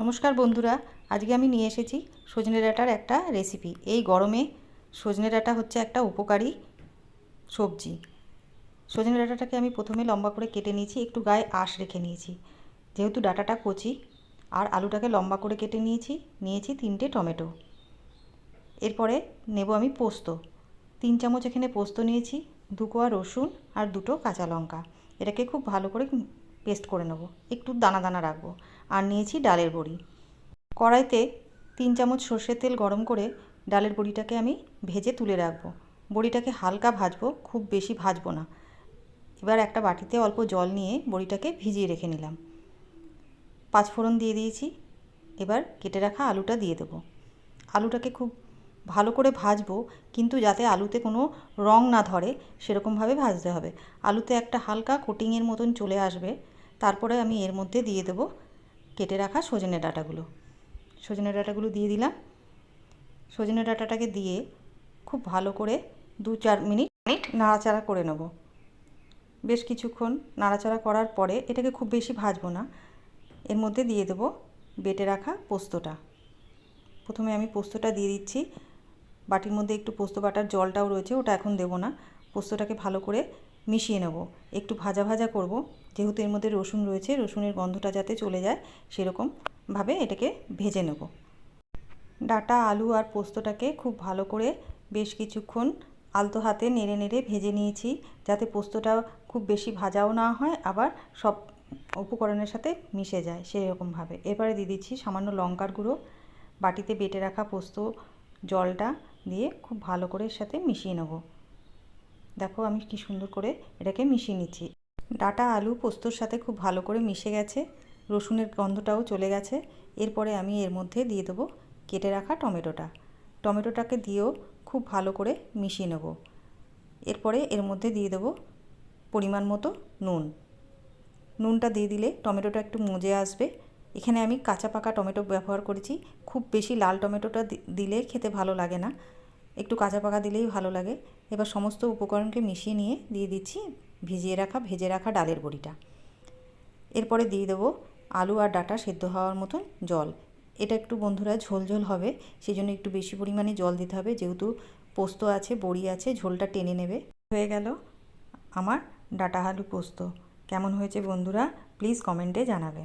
নমস্কার বন্ধুরা, আজকে আমি নিয়ে এসেছি সজনে ডাঁটার একটা রেসিপি এই গরমে সজনে ডাঁটা হচ্ছে একটা উপকারী সবজি। সজনে ডাঁটাটাকে আমি প্রথমে লম্বা করে কেটে নিয়েছি, একটু গায়ে আঁশ রেখে নিয়েছি। যেহেতু ডাঁটাটা কচি, আর আলুটাকে লম্বা করে কেটে নিয়েছি নিয়েছি তিনটে টমেটো। এরপরে নেব আমি পোস্ত। তিন চামচ এখানে পোস্ত নিয়েছি, দু কোয়া রসুন আর দুটো কাঁচা লঙ্কা। এটাকে খুব ভালো করে পেস্ট করে নেব। একটু দানা দানা রাখব। আর নিয়েছি ডালের বড়ি। কড়াইতে তিন চামচ সর্ষের তেল গরম করে ডালের বড়িটাকে আমি ভেজে তুলে রাখব। বড়িটাকে হালকা ভাজবো, খুব বেশি ভাজবো না। এবার একটা বাটিতে অল্প জল নিয়ে বড়িটাকে ভিজিয়ে রেখে নিলাম। পাঁচ ফোড়ন দিয়ে দিয়েছি। এবার কেটে রাখা আলুটা দিয়ে দেবো। আলুটাকে খুব ভালো করে ভাজবো, কিন্তু যাতে আলুতে কোনো রং না ধরে, সেরকমভাবে ভাজতে হবে। আলুতে একটা হালকা কোটিংয়ের মতন চলে আসবে। তারপরে আমি এর মধ্যে দিয়ে দেবো কেটে রাখা সজনে ডাঁটাগুলো। সজনে ডাঁটাগুলো দিয়ে দিলাম। সজনে ডাঁটাটাকে দিয়ে খুব ভালো করে দু চার মিনিট মিনিট নাড়াচাড়া করে নেব। বেশ কিছুক্ষণ নাড়াচাড়া করার পরে এটাকে খুব বেশি ভাজবো না। এর মধ্যে দিয়ে দেবো বেটে রাখা পোস্তটা। প্রথমে আমি পোস্তটা দিয়ে দিচ্ছি। বাটির মধ্যে একটু পোস্ত বাটার জলটাও রয়েছে, ওটা এখন দেবো না। পোস্তটাকে ভালো করে মিশিয়ে নেব। একটু ভাজা ভাজা করব। যেহেতু এর মধ্যে রসুন রয়েছে, রসুনের গন্ধটা যাতে চলে যায়, সেরকমভাবে এটাকে ভেজে নেব। ডাটা, আলু আর পোস্তটাকে খুব ভালো করে বেশ কিছুক্ষণ আলতো হাতে নেড়ে নেড়ে ভেজে নিয়েছি, যাতে পোস্তটা খুব বেশি ভাজাও না হয়, আবার সব উপকরণের সাথে মিশে যায় সেই সেরকমভাবে। এরপরে দিয়ে দিচ্ছি সামান্য লঙ্কার গুঁড়ো। বাটিতে বেটে রাখা পোস্ত জলটা দিয়ে খুব ভালো করে সাথে মিশিয়ে নেব। দেখো আমি কি সুন্দর করে এটাকে মিশিয়ে নিচ্ছি। ডাটা আলু পোস্তর সাথে খুব ভালো করে মিশে গেছে। রসুনের গন্ধটাও চলে গেছে। এরপরে আমি এর মধ্যে দিয়ে দেবো কেটে রাখা টমেটোটা। টমেটোটাকে দিয়েও খুব ভালো করে মিশিয়ে নেব। এরপরে এর মধ্যে দিয়ে দেবো পরিমাণ মতো নুন। নুনটা দিয়ে দিলে টমেটোটা একটু মজে আসবে। এখানে আমি কাঁচা পাকা টমেটো ব্যবহার করেছি। খুব বেশি লাল টমেটোটা দিলে খেতে ভালো লাগে না। একটু কাঁচা পাকা দিলেই ভালো লাগে। এবার সমস্ত উপকরণকে মিশিয়ে নিয়ে দিয়ে দিচ্ছি ভিজিয়ে রাখা, ভেজে রাখা ডালের বড়িটা। এরপরে দিয়ে দেবো আলু আর ডাটা সেদ্ধ হওয়ার মতন জল। এটা একটু বন্ধুরা ঝোল ঝোল হবে সেই জন্য একটু বেশি পরিমাণে জল দিতে হবে। যেহেতু পোস্ত আছে, বড়ি আছে, ঝোলটা টেনে নেবে। হয়ে গেল আমার ডাটা আলু পোস্ত। কেমন হয়েছে বন্ধুরা, প্লিজ কমেন্টে জানাবে।